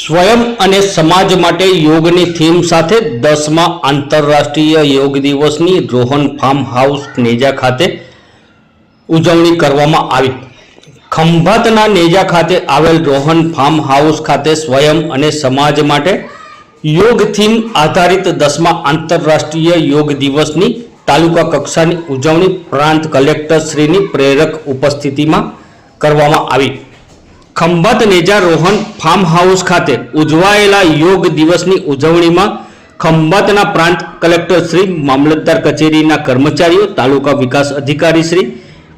સ્વયં અને સમાજ માટે યોગની થીમ સાથે દસમા આંતરરાષ્ટ્રીય યોગ દિવસની રોહન ફાર્મ હાઉસ નેજા ખાતે ઉજવણી કરવામાં આવી. ખંભાતના નેજા ખાતે આવેલ રોહન ફાર્મ હાઉસ ખાતે સ્વયં અને સમાજ માટે યોગ થીમ આધારિત દસમા આંતરરાષ્ટ્રીય યોગ દિવસની તાલુકા કક્ષાની ઉજવણી પ્રાંત કલેક્ટર શ્રીની પ્રેરક ઉપસ્થિતિમાં કરવામાં આવી. ખંભાત નેજા રોહન ફાર્મ હાઉસ ખાતે ઉજવાયેલા યોગ દિવસની ઉજવણીમાં ખંભાતના પ્રાંત કલેક્ટર શ્રી, મામલતદાર કચેરીના કર્મચારીઓ, તાલુકા વિકાસ અધિકારી શ્રી,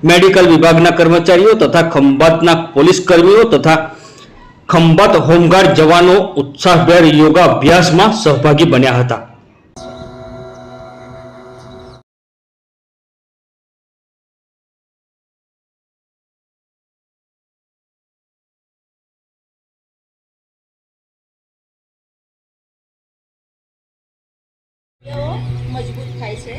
મેડિકલ વિભાગના કર્મચારીઓ તથા ખંભાતના પોલીસ કર્મીઓ તથા ખંભાત હોમગાર્ડ જવાનો ઉત્સાહભેર યોગા અભ્યાસમાં સહભાગી બન્યા હતા. મજબૂત થાય છે.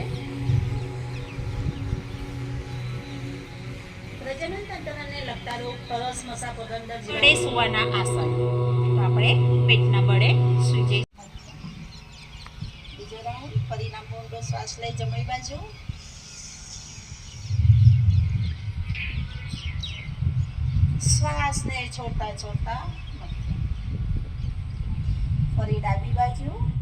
પ્રજનન તંત્રને લગતા રોગ પરસ મસા પગંદર બળે સુવાના આસન આપણે પેટના બળે સુઈ બીજો રાઉન્ડ લાંબો ઊંડો શ્વાસ લઈ જમણી બાજુ. શ્વાસને છોડતા છોડતા ફરી ડાબી બાજુ.